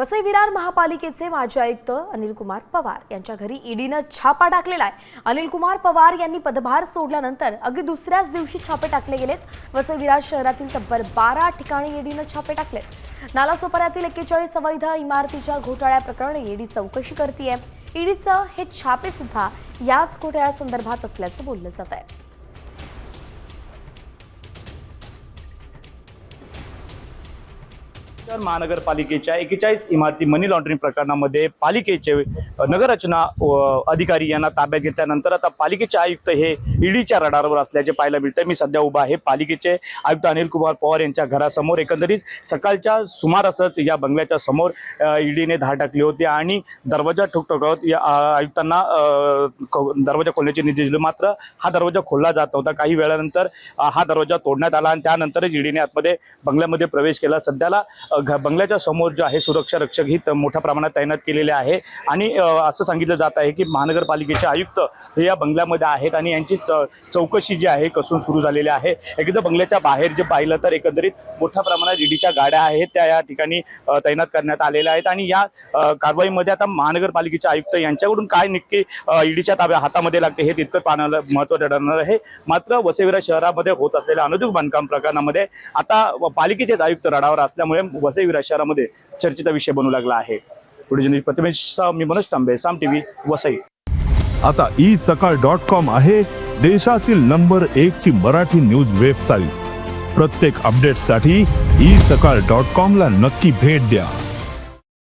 वसई विरार महापालिकेचे माजी आयुक्त अनिल कुमार पवार यांच्या घरी ईडीनं छापा टाकलेला आहे. अनिल कुमार पवार यांनी पदभार सोडल्यानंतर अगदी दुसऱ्याच दिवशी छापे टाकले गेलेत. वसई विरार शहरातील तब्बल बारा ठिकाणी ईडीनं छापे टाकलेत. नालासोपाऱ्यातील एक्केचाळीस अवैध इमारतीच्या घोटाळ्याप्रकरणी ईडी चौकशी करते ईडीचं हे छापे सुद्धा याच घोटाळ्यासंदर्भात असल्याचं बोललं जात आहे शहर महानगरपालिकेच्या एकेचाळीस इमारती मनी लॉन्ड्रिंग प्रकरणामध्ये पालिकेचे नगररचना अधिकारी यांना ताब्यात घेतल्यानंतर आता पालिकेचे आयुक्त हे ईडीच्या रडारवर असल्याचे पाहायला मिळतं मी सध्या उभा आहे. पालिकेचे आयुक्त अनिल कुमार पवार यांच्या घरासमोर. एकंदरीत सकाळच्या सुमारासच या बंगल्याच्या समोर ईडीने धाड टाकली होती आणि दरवाजा ठोकठोकवत या आयुक्तांना दरवाजा खोलण्याचे निर्देश दिले. मात्र हा दरवाजा खोलला जात होता काही वेळानंतर हा दरवाजा तोडण्यात आला आणि त्यानंतरच ईडीने आतमध्ये बंगल्यामध्ये प्रवेश केला. सध्याला घ- बंगल्याच्या समोर जो आहे सुरक्षा रक्षक ही त- मोठ्या प्रमाणात तैनात केलेले आहे. आणि असं सांगितलं जात आहे की महानगरपालिकेचे आयुक्त हे या बंगल्यामध्ये आहेत आणि यांची च- चौकशी जी आहे कसून सुरू झालेली आहे. एकदा बंगल्याच्या बाहेर जे पाहिलं तर एकंदरीत मोठ्या प्रमाणात ईडीच्या गाड्या आहेत त्या या ठिकाणी तैनात करण्यात आलेल्या आहेत. आणि या कारवाईमध्ये आता महानगरपालिकेचे आयुक्त यांच्याकडून काय नक्की ईडीच्या ताब्या हातामध्ये लागते हे तितकं पाहण्याला महत्त्वाचं ठरणार आहे. मात्र वसईविरा शहरामध्ये होत असलेल्या अनुद्योग बांधकाम प्रकरणामध्ये आता पालिकेचेच आयुक्त रडावर असल्यामुळे वसईविरा शहरामध्ये चर्चेचा विषय बनू लागला आहे. पुढे जनरल प्रतिमेश मी मनोज तांबे साम टीव्ही वसई. आता ई सकाळ डॉट कॉम आहे देशातील नंबर एक ची मराठी न्यूज वेबसाईट. प्रत्येक अपडेटसाठी ई सकाळ डॉट कॉम ला नक्की भेट द्या.